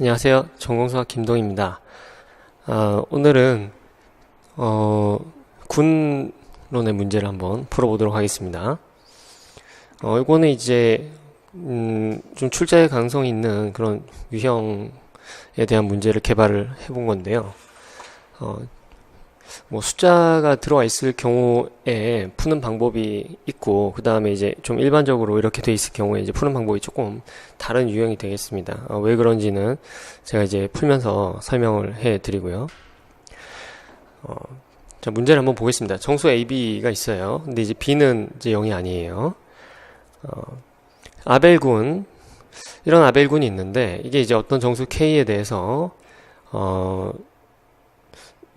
안녕하세요. 전공수학 김동입니다. 아, 오늘은 어, 군론의 문제를 한번 풀어보도록 하겠습니다. 어, 이거는 이제 음, 좀 출제 가능성이 있는 그런 유형에 대한 문제를 개발을 해본 건데요. 어, 뭐 숫자가 들어와 있을 경우에 푸는 방법이 있고 그 다음에 이제 좀 일반적으로 이렇게 돼 있을 경우에 이제 푸는 방법이 조금 다른 유형이 되겠습니다. 어, 왜 그런지는 제가 이제 풀면서 설명을 해 드리고요. 어, 자, 문제를 한번 보겠습니다. 정수 A, B가 있어요. 근데 이제 B는 이제 0이 아니에요. 어, 아벨군, 이런 아벨군이 있는데, 이게 이제 어떤 정수 K에 대해서, 어,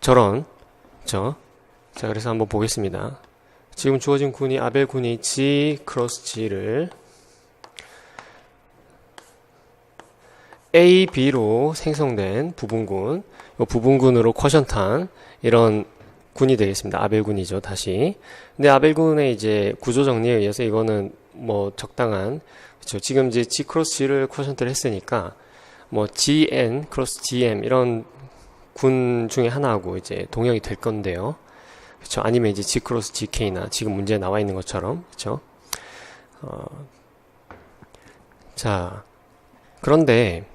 저런, 그죠? 자, 그래서 한번 보겠습니다. 지금 주어진 군이 아벨 군이 G 크로스 G를 A, B로 생성된 부분군, 이 부분군으로 쿼션탄 이런 군이 되겠습니다. 아벨군이죠, 다시. 근데 아벨군의 이제 구조 정리에 의해서 이거는 뭐 적당한 그렇죠. 지금 이제 G 크로스 G를 쿼션트를 했으니까 뭐 GN 크로스 GM 이런 군 중에 하나하고 이제 동형이 될 건데요. 그렇죠. 아니면 이제 G 크로스 GK나 지금 문제에 나와 있는 것처럼 그렇죠. 어, 자, 그런데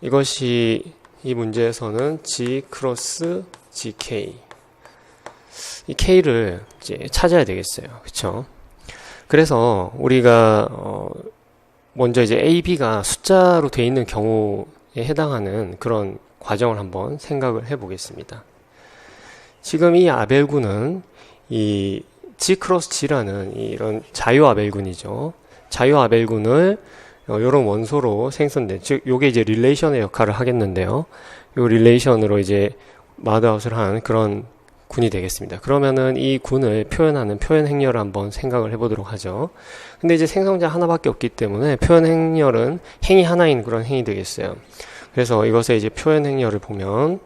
이것이 이 문제에서는 G 크로스 GK 이 K를 이제 찾아야 되겠어요. 그렇죠? 그래서 우리가 어 먼저 이제 A, B가 숫자로 되어 있는 경우에 해당하는 그런 과정을 한번 생각을 해 보겠습니다. 지금 이 아벨군은 이 G 크로스 G라는 이런 자유 아벨군이죠. 자유 아벨군을 이런 원소로 생성된 즉 요게 이제 릴레이션의 역할을 하겠는데요. 요 릴레이션으로 이제 마드아웃을 한 그런 군이 되겠습니다. 그러면은 이 군을 표현하는 표현 행렬을 한번 생각을 해보도록 하죠. 근데 이제 생성자 하나밖에 없기 때문에 표현 행렬은 행이 하나인 그런 행이 되겠어요. 그래서 이것의 이제 표현 행렬을 보면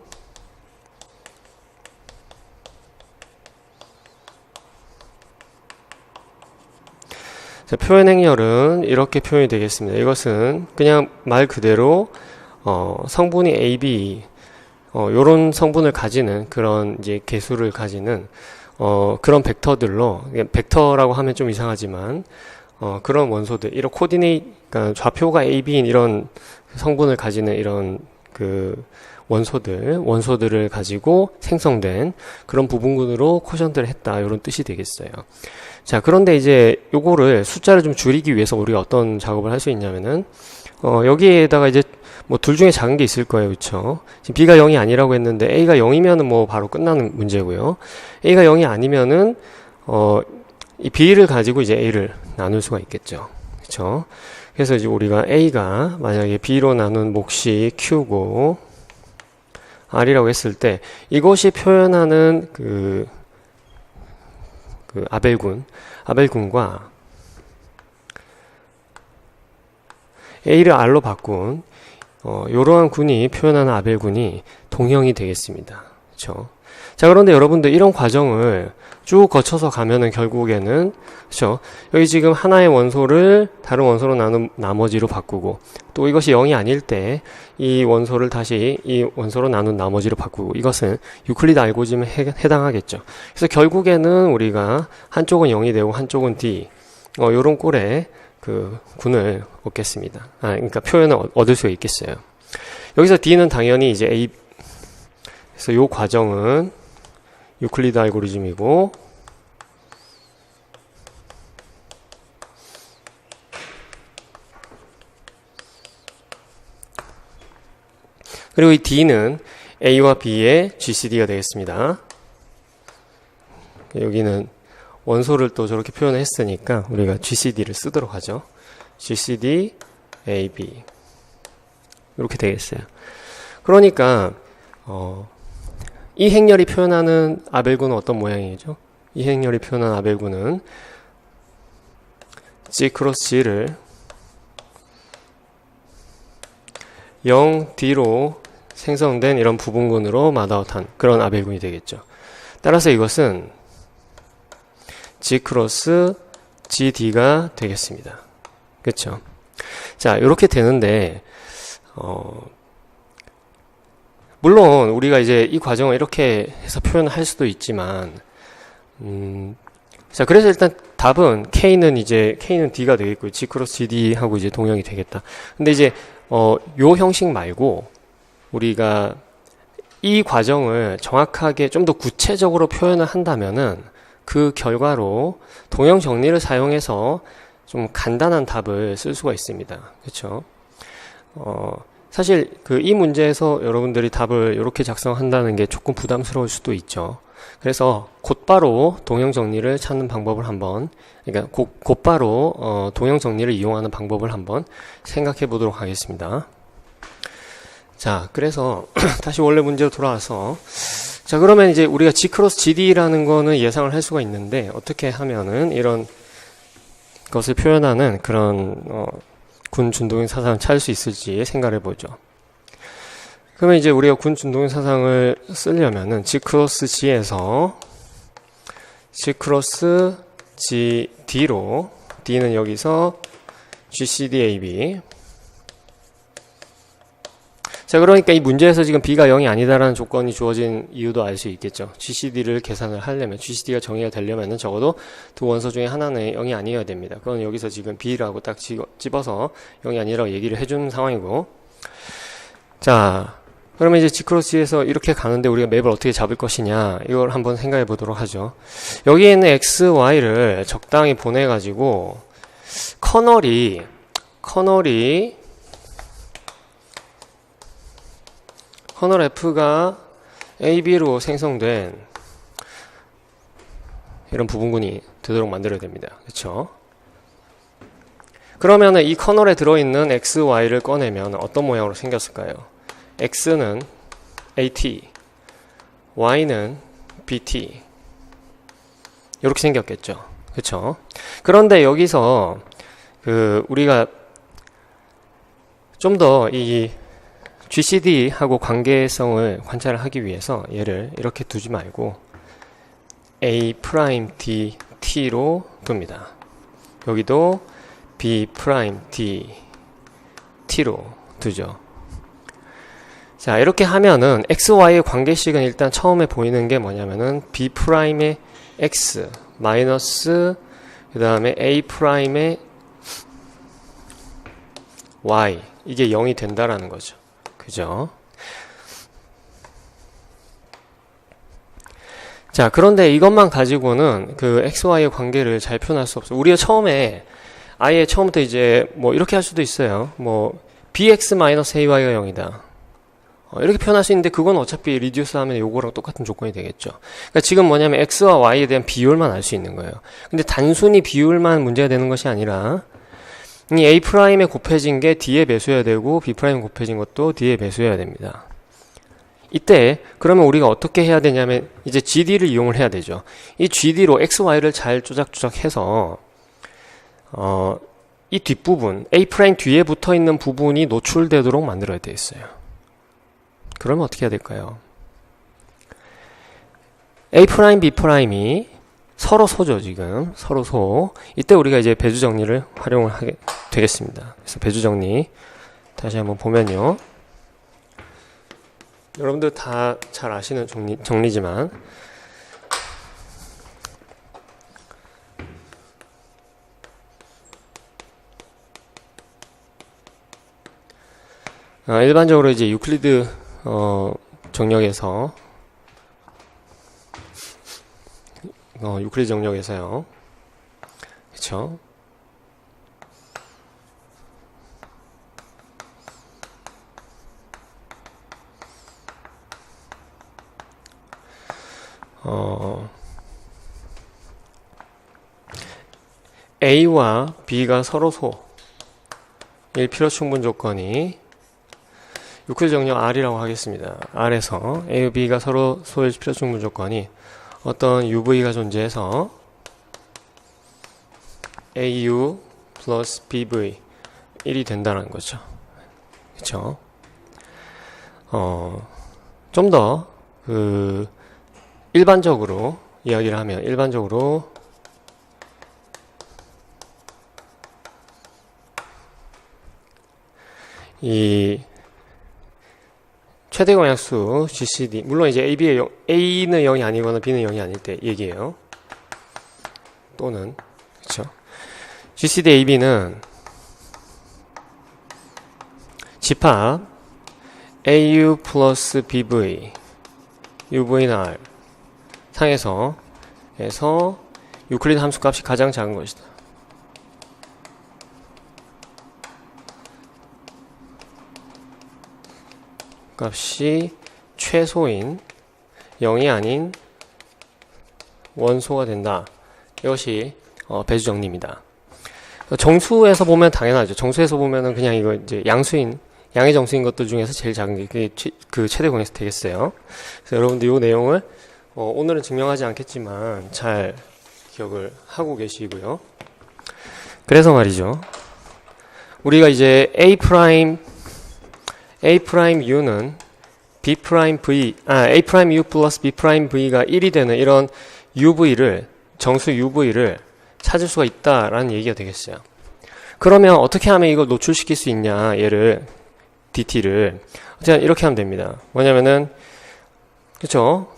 자, 표현 행렬은 이렇게 표현이 되겠습니다. 이것은 그냥 말 그대로 어, 성분이 A, B 어, 요런 성분을 가지는 그런 이제 개수를 가지는 어, 그런 벡터들로 벡터라고 하면 좀 이상하지만 어, 그런 원소들 이런 코디네이 그러니까 좌표가 A, B인 이런 성분을 가지는 이런 그 원소들 원소들을 가지고 생성된 그런 부분군으로 쿼션트를 했다 이런 뜻이 되겠어요. 자 그런데 이제 요거를 숫자를 좀 줄이기 위해서 우리가 어떤 작업을 할 수 있냐면은 어, 여기에다가 이제 뭐 둘 중에 작은 게 있을 거예요. 그쵸? 지금 B가 0이 아니라고 했는데 A가 0이면은 뭐 바로 끝나는 문제고요. A가 0이 아니면은 어, 이 B를 가지고 이제 A를 나눌 수가 있겠죠. 그쵸? 그래서 이제 우리가 A가 만약에 B로 나눈 몫이 Q고 R이라고 했을 때 이것이 표현하는 그, 그 아벨군, 아벨군과 A를 R로 바꾼 어, 이러한 군이 표현하는 아벨군이 동형이 되겠습니다. 그렇죠? 자 그런데 여러분들 이런 과정을 쭉 거쳐서 가면은 결국에는 그렇죠? 여기 지금 하나의 원소를 다른 원소로 나눈 나머지로 바꾸고 또 이것이 0이 아닐 때 이 원소를 다시 이 원소로 나눈 나머지로 바꾸고 이것은 유클리드 알고리즘에 해당하겠죠. 그래서 결국에는 우리가 한쪽은 0이 되고 한쪽은 D 어, 요런 꼴에 그 군을 얻겠습니다. 아, 그러니까 표현을 얻을 수 있겠어요. 여기서 D는 당연히 이제 A 그래서 요 과정은 유클리드 알고리즘이고 그리고 이 D는 A와 B의 GCD가 되겠습니다. 여기는 원소를 또 저렇게 표현했으니까 우리가 GCD를 쓰도록 하죠. GCD AB 이렇게 되겠어요. 그러니까 어, 이 행렬이 표현하는 아벨군은 어떤 모양이죠? 이 행렬이 표현하는 아벨군은 G 크로스 G를 0D로 생성된 이런 부분군으로 마다웃한 그런 아벨군이 되겠죠. 따라서 이것은 G 크로스 GD가 되겠습니다. 그렇죠? 자, 이렇게 되는데 어, 물론 우리가 이제 이 과정을 이렇게 해서 표현할 수도 있지만 음, 자 그래서 일단 답은 K는 이제 K는 D가 되겠고 G 크로스 GD 하고 이제 동형이 되겠다. 근데 이제 어, 요 형식 말고 우리가 이 과정을 정확하게 좀 더 구체적으로 표현을 한다면은 그 결과로 동형 정리를 사용해서 좀 간단한 답을 쓸 수가 있습니다. 그렇죠? 어, 사실 그 이 문제에서 여러분들이 답을 이렇게 작성한다는 게 조금 부담스러울 수도 있죠. 그래서 곧바로 동형 정리를 찾는 방법을 한번 그러니까 곧, 곧바로 어, 동형 정리를 이용하는 방법을 한번 생각해 보도록 하겠습니다. 자, 그래서 다시 원래 문제로 돌아와서 자, 그러면 이제 우리가 G 크로스 GD라는 거는 예상을 할 수가 있는데 어떻게 하면은 이런 것을 표현하는 그런 어, 군 준동형 사상을 찾을 수 있을지 생각해 보죠. 그러면 이제 우리가 군 준동형 사상을 쓰려면은 G 크로스 G에서 G 크로스 GD로 D는 여기서 GCDAB 자, 그러니까 이 문제에서 지금 B가 0이 아니다라는 조건이 주어진 이유도 알 수 있겠죠. GCD를 계산을 하려면, GCD가 정의가 되려면은 적어도 두 원소 중에 하나는 0이 아니어야 됩니다. 그건 여기서 지금 B라고 딱 집어서 0이 아니라고 얘기를 해주는 상황이고. 자, 그러면 이제 G크로스에서 이렇게 가는데 우리가 맵을 어떻게 잡을 것이냐, 이걸 한번 생각해 보도록 하죠. 여기에 있는 X, Y를 적당히 보내가지고, 커널이, 커널이 커널 F가 AB로 생성된 이런 부분군이 되도록 만들어야 됩니다. 그렇죠? 그러면 이 커널에 들어있는 X, Y를 꺼내면 어떤 모양으로 생겼을까요? X는 AT, Y는 BT 이렇게 생겼겠죠. 그렇죠? 그런데 여기서 그 우리가 좀 더 이 GCD하고 관계성을 관찰을 하기 위해서 얘를 이렇게 두지 말고 A 프라임 D T로 둡니다. 여기도 B 프라임 D T로 두죠. 자, 이렇게 하면은 XY의 관계식은 일단 처음에 보이는 게 뭐냐면은 B 프라임의 X 마이너스 그 다음에 A 프라임의 Y 이게 0이 된다라는 거죠. 그죠? 자, 그런데 이것만 가지고는 그 XY의 관계를 잘 표현할 수 없어요. 우리가 처음에 아예 처음부터 이제 뭐 이렇게 할 수도 있어요. 뭐 bx-ay가 0이다. 어, 이렇게 표현할 수 있는데 그건 어차피 리듀스 하면 요거랑 똑같은 조건이 되겠죠. 그러니까 지금 뭐냐면 x와 y에 대한 비율만 알 수 있는 거예요. 근데 단순히 비율만 문제가 되는 것이 아니라 이 A 프라임에 곱해진 게 D에 매수해야 되고 B 프라임 곱해진 것도 D에 매수해야 됩니다. 이때 그러면 우리가 어떻게 해야 되냐면 이제 GD를 이용을 해야 되죠. 이 GD로 XY를 잘 조작조작해서 어, 이 뒷부분 A 프라임 뒤에 붙어 있는 부분이 노출되도록 만들어야 돼 있어요. 그러면 어떻게 해야 될까요? A 프라임 B 프라임이 서로 소죠, 지금. 서로 소. 이때 우리가 이제 배주 정리를 활용을 하게 되겠습니다. 그래서 배주 정리 다시 한번 보면요. 여러분들 다 잘 아시는 정리, 정리지만 아, 일반적으로 이제 유클리드 어, 정력에서 어, 유클리드 정력에서요. 그쵸? 어, A와 B가 서로 소일 필요 충분 조건이 유클리드 정력 R이라고 하겠습니다. R에서 A, B가 서로 소일 필요 충분 조건이 어떤 UV가 존재해서 AU 플러스 BV 1이 된다는 거죠. 그쵸? 어, 좀 더, 그, 일반적으로 이야기를 하면, 일반적으로 이 최대 공약수 GCD 물론 이제 AB의 0, A는 0이 아니거나 B는 0이 아닐 때 얘기예요. 또는 그렇죠. GCD AB는 집합 AU 플러스 BV UV는 R 상에서 에서 유클리드 함수 값이 가장 작은 것이다. 값이 최소인 0이 아닌 원소가 된다. 이것이 어, 배수 정리입니다. 정수에서 보면 당연하죠. 정수에서 보면은 그냥 이거 이제 양수인 양의 정수인 것들 중에서 제일 작은 게 그 최대 공약수 되겠어요. 그래서 여러분들 이 내용을 어, 오늘은 증명하지 않겠지만 잘 기억을 하고 계시고요. 그래서 말이죠. 우리가 이제 A 프라임 A 프라임 U는 B 프라임 V 아 A 프라임 U 플러스 B 프라임 V가 1이 되는 이런 UV를 정수 UV를 찾을 수가 있다라는 얘기가 되겠어요. 그러면 어떻게 하면 이걸 노출시킬 수 있냐 얘를 DT를 그냥 이렇게 하면 됩니다. 뭐냐면은 그렇죠?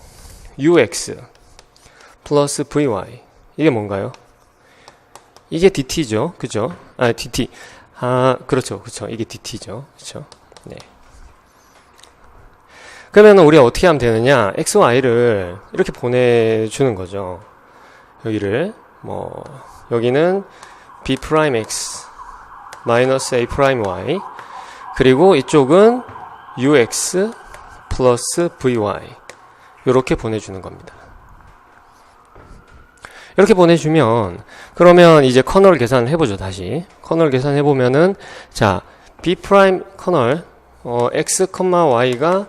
UX 플러스 VY 이게 뭔가요? 이게 DT죠, 그죠? 아 DT 아 그렇죠, 그렇죠. 이게 DT죠, 그렇죠? 네. 그러면 우리가 어떻게 하면 되느냐? X, Y를 이렇게 보내 주는 거죠. 여기를 뭐 여기는 B 프라임 X 마이너스 A 프라임 Y 그리고 이쪽은 UX 플러스 VY 이렇게 보내주는 겁니다. 이렇게 보내주면 그러면 이제 커널 계산을 해보죠 다시 커널 계산해 보면은 자 B 프라임 커널 어, X, Y가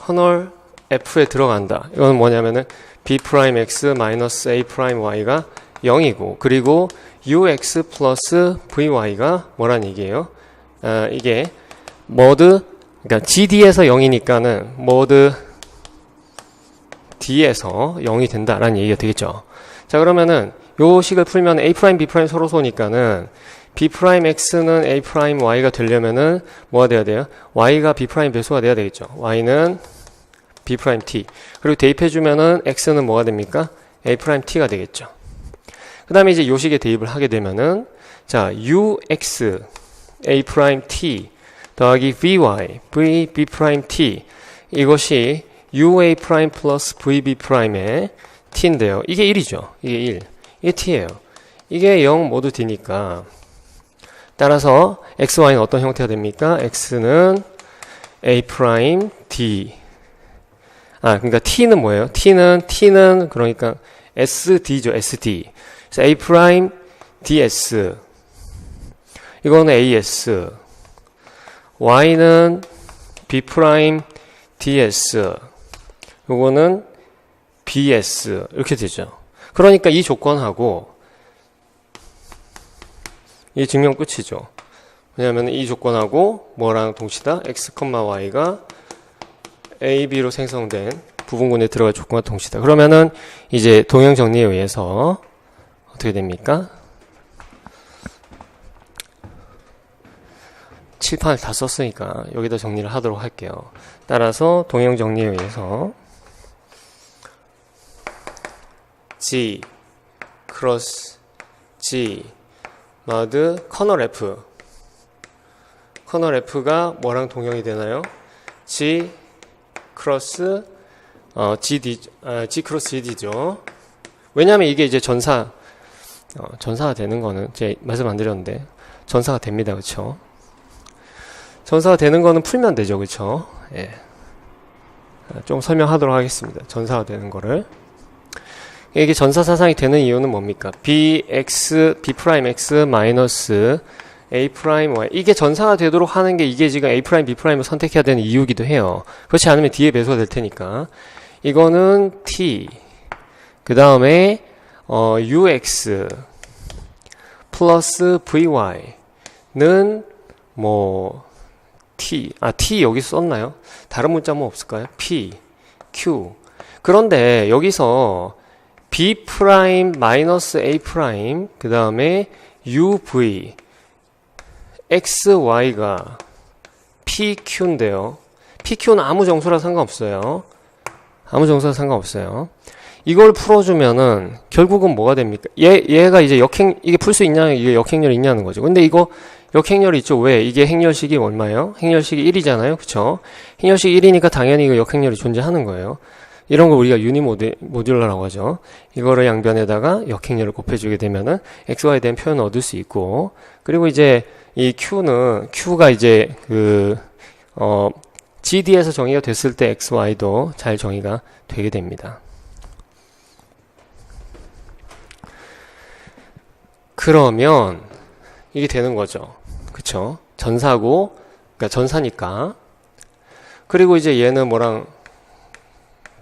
커널 F에 들어간다. 이건 뭐냐면은 B 프라임 X 마이너스 A 프라임 Y가 0이고 그리고 UX 플러스 VY가 뭐란 얘기예요? 아, 이게 모드 그러니까 GD에서 0이니까는 모드 D에서 0이 된다라는 얘기가 되겠죠. 자 그러면은 요 식을 풀면 A 프라임 B 프라임 서로 쏘니까는 B 프라임 X는 A 프라임 Y가 되려면은 뭐가 돼야 돼요? Y가 B 프라임 배수가 돼야 되겠죠. Y는 B 프라임 T 그리고 대입해 주면은 X는 뭐가 됩니까? A 프라임 T가 되겠죠. 그 다음에 이제 요 식에 대입을 하게 되면은 자 UX A 프라임 T 더하기 VY V B 프라임 T 이것이 UA 프라임 플러스 VB 프라임의 T인데요. 이게 1이죠. 이게 1. 이게 T예요. 이게 0 모두 D니까 따라서 X, Y는 어떤 형태가 됩니까? X는 A 프라임 D 아 그러니까 T는 뭐예요? T는 T는 그러니까 SD죠. SD 그래서 A 프라임 DS 이거는 AS Y는 B 프라임 DS 요거는 BS 이렇게 되죠. 그러니까 이 조건하고 이 증명 끝이죠. 왜냐하면 이 조건하고 뭐랑 동시다? X, Y가 A, B로 생성된 부분군에 들어갈 조건과 동시다. 그러면은 이제 동형 정리에 의해서 어떻게 됩니까? 칠판을 다 썼으니까 여기다 정리를 하도록 할게요. 따라서 동형 정리에 의해서 G 크로스 G 마드 커널 F 커널 F가 뭐랑 동형이 되나요? G 크로스 어, GD 아, G 크로스 GD죠. 왜냐하면 이게 이제 전사 어, 전사가 되는 거는 제 말씀 안 드렸는데 전사가 됩니다, 그렇죠? 전사가 되는 거는 풀면 되죠, 그렇죠? 예. 좀 설명하도록 하겠습니다. 전사가 되는 거를. 이게 전사 사상이 되는 이유는 뭡니까? bx, b 프라임 x 마이너스 a 프라임 y 이게 전사가 되도록 하는 게 이게 지금 a 프라임 b 프라임을 선택해야 되는 이유기도 해요. 그렇지 않으면 뒤에 배수가 될 테니까 이거는 t 그 다음에 어, ux 플러스 vy는 뭐 t 아 t 여기 썼나요? 다른 문자 뭐 없을까요? p q 그런데 여기서 b 프라임 마이너스 a 프라임 그 다음에 uv xy가 pq인데요. PQ는 아무 정수라 상관없어요. 아무 정수라 상관없어요. 이걸 풀어주면은 결국은 뭐가 됩니까? 얘 얘가 이제 역행 이게 풀 수 있냐 이게 역행렬이 있냐는 거죠. 근데 이거 역행렬이 있죠. 왜? 이게 행렬식이 얼마예요? 행렬식이 1이잖아요. 그쵸? 행렬식 1이니까 당연히 이거 역행렬이 존재하는 거예요. 이런 걸 우리가 유니 모드, 모듈러라고 하죠. 이거를 양변에다가 역행렬을 곱해주게 되면은 XY에 대한 표현을 얻을 수 있고, 그리고 이제 이 Q는, Q가 이제 그, 어, GD에서 정의가 됐을 때 XY도 잘 정의가 되게 됩니다. 그러면 이게 되는 거죠. 그쵸? 전사고, 그러니까 전사니까. 그리고 이제 얘는 뭐랑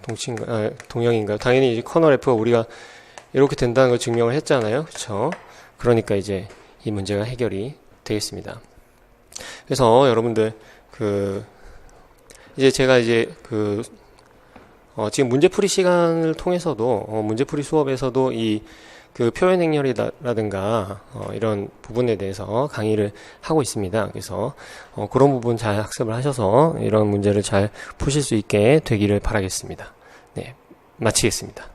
동치인가, 아, 동형인가요? 당연히 이제 커널 F가 우리가 이렇게 된다는 걸 증명을 했잖아요. 그쵸? 그러니까 이제 이 문제가 해결이 되겠습니다. 그래서 여러분들, 그, 이제 제가 이제 그, 어, 지금 문제풀이 시간을 통해서도, 어, 문제풀이 수업에서도 이 그 표현 행렬이라든가 어, 이런 부분에 대해서 강의를 하고 있습니다. 그래서 어, 그런 부분 잘 학습을 하셔서 이런 문제를 잘 푸실 수 있게 되기를 바라겠습니다. 네, 마치겠습니다.